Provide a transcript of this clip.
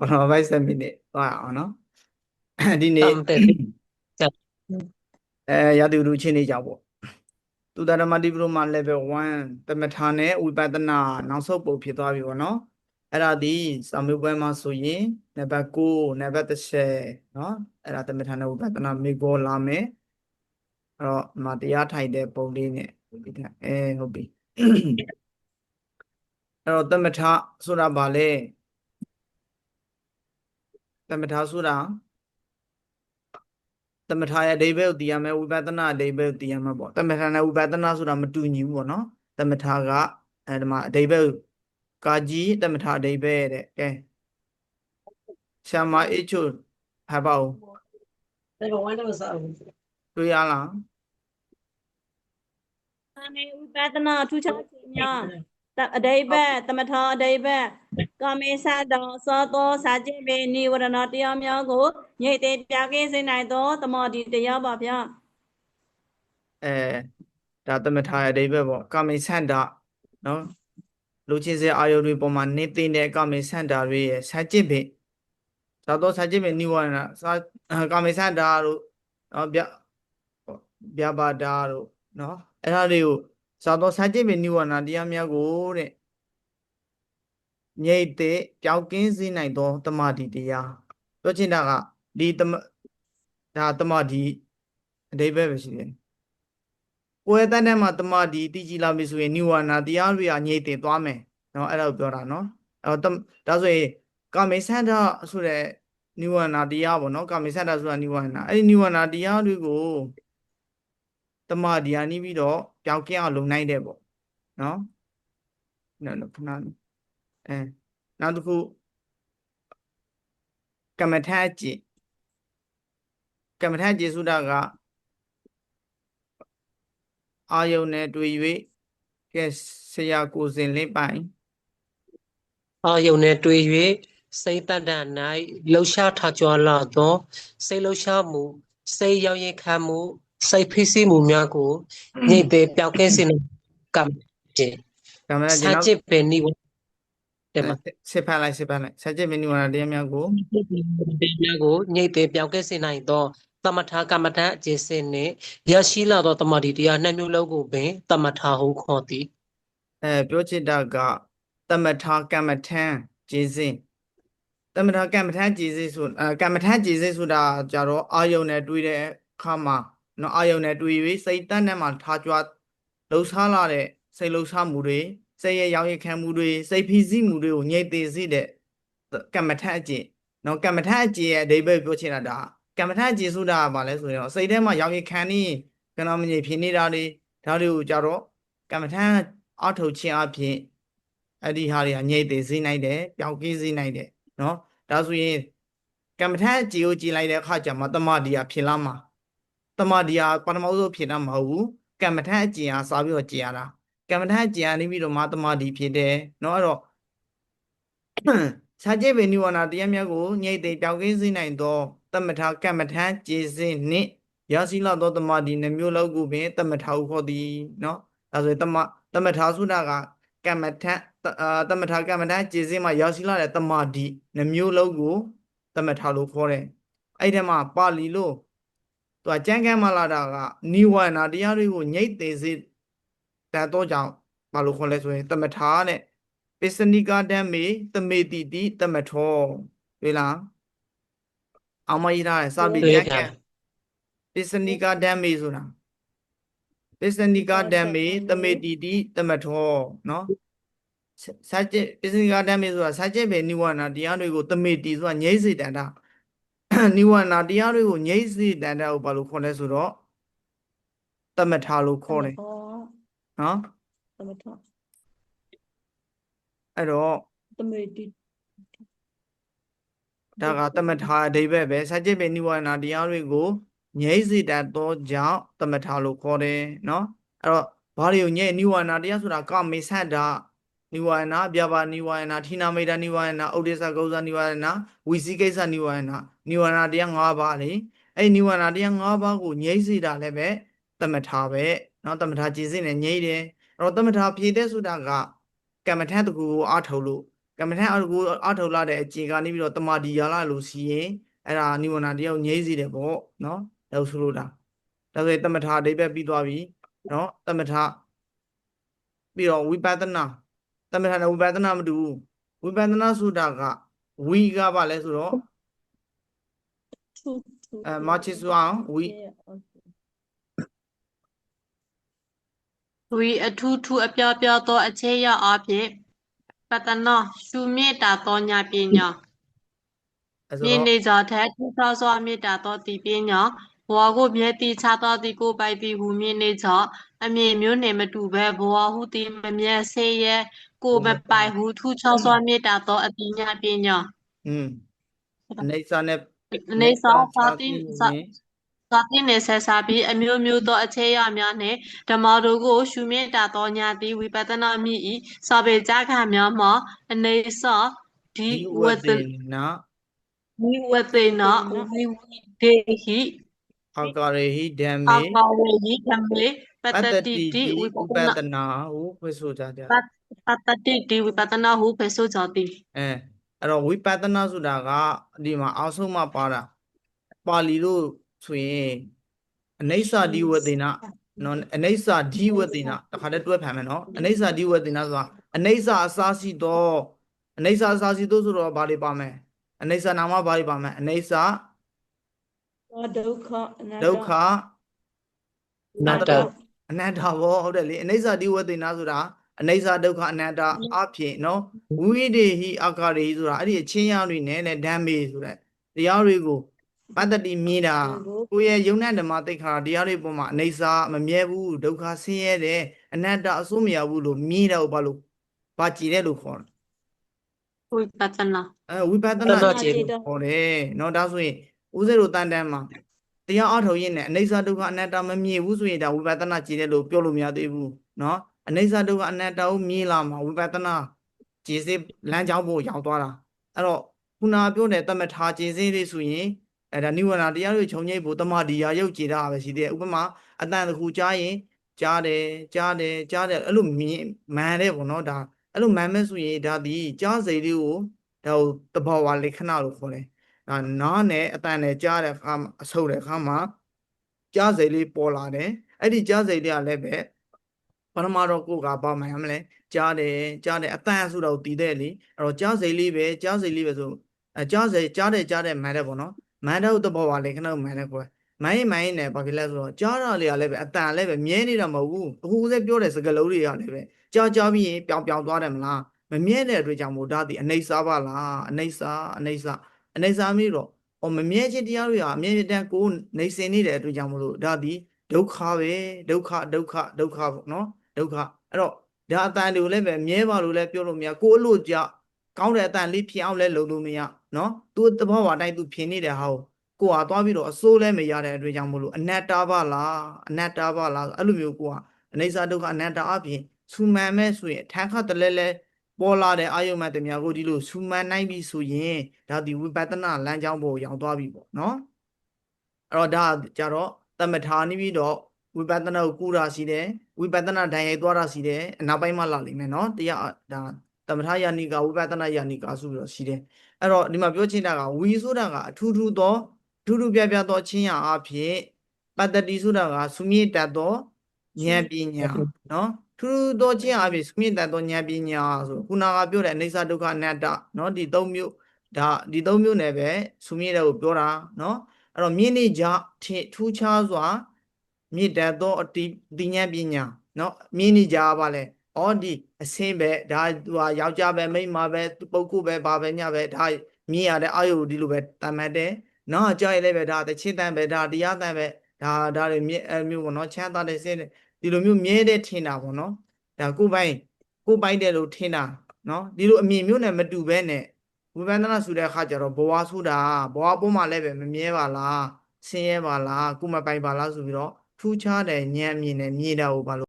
ပထမပိုင်း7မိနစ်သွားအောင်နော်ဒီနေ့တမ်တဲ့ကျအဲရာသီဥတုချင်းနေကြပေါ့သူတရမတိပရမ level 1တမထာနဲ့ဝိပဿနာနောက်ဆုံးပုံဖြစ်သွားပြီပေါ့နော်အဲ့ဒါဒီစာမေးပွဲမှာဆိုရင်နံပါတ်9နံပါတ်10နော်အဲ့ဒါတမထာနဲ့ဝိပဿနာမိကောလာမယ်အဲ့တော့ဒီမှာတရားထိုင်တဲ့ပုံလေးနဲ့ဒီကအဲဟုတ်ပြီအဲ့တော့တမထာဆိုတာဘာလဲ တမထာဆိုတာသမထရဲ့အဓိပ္ပာယ်ကိုသိရမယ်ဝိပဿနာအဓိပ္ပာယ်ကိုသိရမှာပေါ့သမထနဲ့ဝိပဿနာဆိုတာမတူညီဘူးပေါ့နော်သမထကအဲဒီမှာအဓိပ္ပာယ်ကိုကာကြီးသမထအဓိပ္ပာယ်တဲ့ကဲဆရာမအေချိုဖတ်ပါဦး Level 1တော့စအောင်တွေ့ရလားအာမေဥပဒနာထူးခြားခြင်းများတအတိဘက်သမထအတိဘက် ကာမေသတောသောသောစာကျင့်ပေနိဝရဏတရားများကိုညိတ်သေးပြကင်းစေနိုင်သောတမောဒီတရားပါဗျာအဲဒါသမထရဲ့အဓိပ္ပာယ်ပေါ့ကာမိဆန္ဒနော်လူချင်းစရာအာယုတွေပေါ်မှာနေသိတဲ့ကာမိဆန္ဒတွေရဲ့စာကျင့်ပင်သာတော့စာကျင့်ပင်နိဝရဏစာကာမိဆန္ဒတို့နော်ဗျဗျာပါဒာတို့နော်အဲ့ဒါတွေကိုသာတော့စာကျင့်ပင်နိဝရဏတရားများကိုတဲ့ မြိတ်တဲ့ပျောက်ကင်းစေနိုင်သောတမတိတရားပြောချင်တာကဒီတမဒါတမတိအတိပ္ပယ်ပဲရှိတယ်ကိုယ်တန်တဲ့မှာတမတိတည်ကြည်လာပြီဆိုရင်နိဝါဏတရားတွေကမြိတ်တဲ့သွားမယ်နော်အဲ့ဒါကိုပြောတာနော်အဲ့တော့ဒါဆိုရင်ကာမိဆန္ဒဆိုတဲ့နိဝါဏတရားပေါ့နော်ကာမိဆန္ဒဆိုတာနိဝါဏအဲ့ဒီနိဝါဏတရားတွေကိုတမတရားနှီးပြီးတော့ပျောက်ကင်းအောင်လုပ်နိုင်တယ်ပေါ့နော်နော်ခဏလေး အဲနောက်တစ်ခုကမ္မထာအကျင့်ကမ္မထာအကျင့်ဆိုတာကအာယုန်နဲ့တွေ့၍ကဲဆရာကိုစဉ်လင်းပိုင်အာယုန်နဲ့တွေ့၍စိတ်တတ္တ၌လှုပ်ရှားထကြွလာသောစိတ်လှုပ်ရှားမှုစိတ်ရောက်ရင်ခံမှုစိတ်ဖိစီးမှုများကိုညှိတဲ့ပြောက်ကင်းစေတဲ့ကံကျင့်ကမ္မထာကျစာင်ကျင့်ပဲနိဝ တဲ့မှာစစ်ဖတ်လိုက်စစ်ဖတ်လိုက်ဆက်ကျင့်မင်းနိဝရဏတရားများကိုဒီများကိုညှိတဲ့ပြောက်ကင်းစေနိုင်သောသမထကမ္မထအကျင့်စဉ်နှင့်ရရှိလာသောတမတိတရားနှစ်မျိုးလုံးကိုပင်သမထဟုခေါ်သည်အဲပြောချစ်တာကတမထာကမ္မထံခြေစဉ်တမထာကမ္မထံခြေစဉ်ဆိုအဲကမ္မထံခြေစဉ်ဆိုတာကြတော့အာယုန်နဲ့တွေ့တဲ့အခါမှာနော်အာယုန်နဲ့တွေ့၍စိတ်တန်းနဲ့မှထားကြွလှုပ်ရှားလာတဲ့စိတ်လှုပ်ရှားမှုတွေ စိတ်ရဲ့ရောင်ရခံမှုတွေစိတ်ဖိစီးမှုတွေကိုညှိသိစေတဲ့ကမ္မထံအကျင့်နော်ကမ္မထံအကျင့်ရဲ့အဓိပ္ပာယ်ပြောချင်တာဒါကမ္မထံအကျင့်ဆိုတာကဘာလဲဆိုရင်စိတ်ထဲမှာရောင်ရခံနေကဏ္ဍမငြိမ်ဖြစ်နေတာတွေဒါတွေကိုကြတော့ကမ္မထံအထုတ်ခြင်းအပြင်အဲ့ဒီဟာတွေကညှိသိစေနိုင်တယ်ပျောက်ကင်းစေနိုင်တယ်နော်ဒါဆိုရင်ကမ္မထံအကျင့်ကိုကြည်လိုက်တဲ့အခါကျမှတမတိယဖြစ်လာမှာတမဒီယာပထမဆုံးဖြစ်တာမဟုတ်ဘူးကမ္မထအကျင့်အားစာပြီးတော့ကျင့်ရတာ ကမ္မထအကျင့်အားနေပြီးတော့မတမဒီဖြစ်တယ်เนาะအဲ့တော့စာကျက်ပေနိဝရဏတရားများကိုညိတ်သိပြောင်းကင်းစေနိုင်သောတမထကမ္မထကျေစဉ်နှင့်ရရှိလာသောတမဒီနှမျိုးလောက်ကိုပင်တမထဟုခေါ်သည်เนาะဒါဆိုရင်တမတမထဆိုတာကကမ္မထအာတမထကမ္မထကျေစဉ်မှာရရှိလာတဲ့တမဒီနှမျိုးလောက်ကိုတမထလို့ခေါ်တယ်အဲ့ဒီမှာပါဠိလို့ သူကကြမ်းကမ်းမလာတာကနိဝရဏတရားတွေကိုညှိတ်သေးစေ တတ်တော့ကြောင့်ဘာလို့ခေါ်လဲဆိုရင်တမထာနဲ့ပစ္စနိကဓမ္မေတမေတိတိတမထောတွေ့လားအမကြီးထားတယ်စာပေကြမ်းကမ်းပစ္စနိကဓမ္မေဆိုတာပစ္စနိကဓမ္မေတမေတိတိတမထောနော်စာကျက်ပစ္စနိကဓမ္မေဆိုတာစာကျက်ပဲနိဝရဏတရားတွေကိုတမေတိဆိုတာညှိစေတတ်တာနိဝရဏတရားတွေကိုငြိမ့်စေတန်တဲ့ဥပါလို့ခေါ်လဲဆိုတော့တမထာလို့ခေါ်တယ် နော်သမထအဲ့တော့တမေတိဒါကတမထာအဓိပ္ပာယ်ပဲစัจจิပေနိဝရဏတရားတွေကိုငြိမ့်စေတတ်သောကြောင့်တမထာလို့ခေါ်တယ်နော်အဲ့တော့ဘာတွေကိုငြိမ့်နိဝရဏတရားဆိုတာကမေဆန္ဒနိဝရဏဗျာပါနိဝရဏဌိနာမိတာနိဝရဏဥဒိစ္စကုဇာနိဝရဏဝိစီကိစ္စနိဝရဏနိဝရဏတရား၅ပါးလေအဲ့ဒီနိဝရဏတရား၅ပါးကိုငြိမ့်စေတာလည်းပဲတမထာပဲ နော်တမထာကြည်စင်းနဲ့ငြိမ့်တယ်အဲ့တော့တမထာဖြည့်တဲ့ဆိုတာကကမ္မထတစ်ခုကိုအားထုတ်လို့ကမ္မထအောက်ကိုအထောက်လာတဲ့အကျင့်ကနေပြီးတော့တမာဒီယာလာလို့စီရင်အဲ့ဒါနိဝရဏတယောက်ငြိမ့်စီတယ်ပေါ့နော်ဒါဆိုလို့တာဒါဆိုရင်တမထာအဓိပ္ပာယ်ပြီးသွားပြီနော်တမထာပြီးတော့ဝိပဿနာတမထာနဲ့ဝိပဿနာမတူဘူးဝိပဿနာဆိုတာကဝီကပါလဲဆိုတော့ထုထုအဲမချစ်စွအောင်ဝီ ဝီအထူးထူးအပြောပြောသော အခြေရအဖြစ်ပတနာရှုမေတ္တာသောညာပညာအဲဆိုမြင်တော့နေကြတဲ့ထူးခြားစွာမေတ္တာသောတိပညာဘဝကိုမြဲတည်ချသောတိကိုပိုက်သည်ဟုမြင်နေကြအမြင်မျိုးနှင့်မတူဘဲဘဝဟုသည်မမြဲဆေးရဲကိုမပိုက်ဟုထူးခြားစွာမေတ္တာသောအတိညာပညာอืมအနေစာနဲ့အနေစာသာတိတိ သာသာတိနေဆက်စားပြီးအမျိုးမျိုးသောအခြေရများနှင့်ဓမ္မတို့ကို ရှုမြင့်တာသောညာတိဝိပဿနာမိဤစာပေကြခံများမှာအနေစာဒီဒီဝဝတ္တ္တတေနာဝိဝတေနဝိဝိဒေဟိအာကာရေဟိဓမ္အာမေကာဝေဟိဓမ္မေပပတ္တတတိတိတိတိဝိဥပပဿနာဒနာဟုဖွင့်ဆိုကြကြပတ္တတိတိဝိပဿနာဟုဖေဆိုကြသည်အဲအဲ့တော့ဝိပဿနာဆိုတာကဒီမှာအောက်ဆုံးမှပါတာပါဠိလို့ ဆိုရင်အနိစ္စဒီဝတေနနော်အနိစ္စဒီဝတေနတခါတည်းတွဲဖန်မယ်နော်အနိစ္စဒီဝတေနဆိုတာအနိစ္စအစာရှိတော့အနိစ္စအစာရှိတော့ဆိုတော့ဘာတွေပါမယ်အနိစ္စနာမဘာတွေပါမယ်အနိစ္စဒုက္ခအနတ္တဒုက္ခနတ္တအနတ္တဘောဟုတ်တယ်လေအနိစ္စဒီဝတေနဆိုတာအနိစ္စဒုက္ခအနတ္တအဖြစ်နော်ဝိဒေဟိအာကာရေဟိဆိုတာအဲ့ဒီအချင်းရတွေနဲ့နဲ့ဓမ္မေဆိုတဲ့တရားတွေကို ပတ္တတိမြင်တာကိုယ့်ရဲ့ယုံနဲ့ဓမ္မသိက္ခာတရားတွေပေါ်မှာအနိစ္စမမြဲဘူးဒုက္ခဆင်းရဲတယ်အနတ္တအစိုးမရဘူးလို့မြင်တယ်ဘာလို့ဘာကြည်တယ်လို့ခေါ်တယ် ဝိပဿနာ အဲဝိပဿ တဏှာ နာ ကြည် ခေါ်တယ်เนาะဒါဆိုရင်ဦးဇေတို့တန်တန်မှာတရားအထုတ်ရင်းနဲ့အနိစ္စဒုက္ခအနတ္တမမြင်ဘူးဆိုရင်ဒါဝိပဿနာကြည်တယ်လို့ပြောလို့မရသေးဘူးเนาะအနိစ္စဒုက္ခအနတ္တကိုမြင်လာမှာဝိပဿနာကြည်စေလမ်းကြောင်းဖို့ရောက်သွားတာအဲ့တော့ခုနပြောတဲ့တမထာကြည်စေလေးဆိုရင် အဲ့ဒါနိဝရဏတရားတွေခြုံငိမ့်ဖို့တမဒီယာရုပ်ကြည်တာပဲရှိသေးတယ်ဥပမာအတန်တစ်ခုကြားရင်ကြားတယ်ကြားတယ်ကြားတယ်အဲ့လိုမြင်မှန်တယ်ပေါ့နော်ဒါအဲ့လိုမှန်မဲ့ဆိုရင်ဒါဒီကြားစိတ်လေးကိုဒါကိုတဘောဝလက္ခဏာလို့ခေါ်တယ်။ဒါနားနဲ့အတန်နဲ့ကြားတဲ့အခါမှာအဆုပ်တဲ့အခါမှာကြားစိတ်လေးပေါ်လာတယ်။အဲ့ဒီကြားစိတ်လေးကလည်းပဲပရမတော့ကိုယ်ကဘာမှမလဲကြားတယ်ကြားတယ်အတန်ဆိုတော့တည်တဲ့လေအဲ့တော့ကြားစိတ်လေးပဲကြားစိတ်လေးပဲဆိုအဲကြားစိတ်ကြားတယ်ကြားတယ်မှန်တယ်ပေါ့နော်။ မှန်တဲ့တဘောဝလက္ခဏာကိုမှန်တယ်ခေါ်တယ်။မိုင်းမိုင်းနဲ့ဘာဖြစ်လဲဆိုတော့ကြားတာလေးကလည်းပဲအတန်လည်းပဲမြဲနေတာမဟုတ်ဘူး။အခုဦးစဲပြောတဲ့စကားလုံးတွေကလည်းပဲကြားကြားပြီးရင်ပြောင်ပြောင်သွားတယ်မလား။မမြဲတဲ့အတွက်ကြောင့်မို့ဒါဒီအနိစ္စပါလားအနိစ္စအနိစ္စအနိစ္စမျိုးတော့ဟောမမြဲခြင်းတရားတွေဟာအမြဲတမ်းကိုယ်နေစင်နေတဲ့အတွက်ကြောင့်မို့လို့ဒါဒီဒုက္ခပဲဒုက္ခဒုက္ခဒုက္ခပေါ့နော်ဒုက္ခအဲ့တော့ဒါအတန်တွေကိုလည်းပဲမြဲပါလို့လည်းပြောလို့မရကိုယ်အလို့ကြ ကောင်းတဲ့အတန်လေးဖြစ်အောင်လည်းလုပ်လို့မရနော်သူတဘောဝအတိုင်းသူဖြစ်နေတဲ့ဟာကိုကိုယ်ဟာသွားပြီးတော့အစိုးလည်းမရတဲ့အတွက်ကြောင့်မို့လို့အနတ္တပါလားအနတ္တပါလားအဲ့လိုမျိုးကိုကအနိစ္စဒုက္ခအနတ္တအပြင်ဆူမှန်မဲ့ဆိုရင်ထန်ခတ်တလဲလဲပေါ်လာတဲ့အာယုံမှတ်တများကိုဒီလိုဆူမှန်နိုင်ပြီဆိုရင်ဒါဒီဝိပဿနာလမ်းကြောင်းပေါ်ရောက်သွားပြီပေါ့နော်အဲ့တော့ဒါကြတော့တမထာနေပြီးတော့ဝိပဿနာကိုကူတာရှိတယ်ဝိပဿနာဓာတ်ရိုက်သွားတာရှိတယ်အနောက်ပိုင်းမှလာလိမ့်မယ်နော်တရားဒါတ မထယာနိကဝိပဿနာယာနိကဆိုပြီးတော့ရှိတယ်အဲ့တော့ဒီမှာပြောချင်တာကဝီဆိုတာကအထူးထူးသောထူးထူးပြပြသောချင်းရာအဖြစ်ပတ္တိဆိုတာကစုမြင့်တတ်သောဉာဏ်ပညာနော်ထူးထူးသောချင်းအဖြစ်စုမြင့်တတ်သောဉာဏ်ပညာဆိုခုနကပြောတဲ့အိဋ္ဌဒုက္ခအနတ္တနော်ဒီသုံးမျိုးဒါဒီသုံးမျိုးနဲ့ပဲစုမြင့်တဲ့ကိုပြောတာနော်အဲ့တော့မြင့်နေကြထထူးခြားစွာမြင့်တတ်သောအတိဉာဏ်ပညာနော်မြင့်နေကြပါလဲ ဩဒီအစင်းပဲဒါသူဟာယောက်ျားပဲမိန်းမပဲပုဂ္ဂိုလ်ပဲဘာပဲညပဲဒါမြင်ရတဲ့အာယုဒီလိုပဲတတ်မှတ်တယ်နော်ကြောက်ရလဲပဲဒါတချင်းတန်ပဲဒါတရားတန်ပဲဒါဒါတွေမြဲအဲမျိုးပေါ့နော်ချမ်းသာတဲ့စင်းဒီလိုမျိုးမြဲတဲ့ထင်တာပေါ့နော်ဒါကိုပိုင်ကိုပိုင်တယ်လို့ထင်တာနော်ဒီလိုအမြင်မျိုးနဲ့မတူပဲနဲ့ဝိပန္နနာဆိုတဲ့အခါကျတော့ဘဝဆိုတာဘဝပေါ်မှာလည်းပဲမမြဲပါလားဆင်းရဲပါလားကိုမပိုင်ပါလားဆိုပြီးတော့ထူးခြားတဲ့ဉာဏ်အမြင်နဲ့မြင်တာကိုပါလို့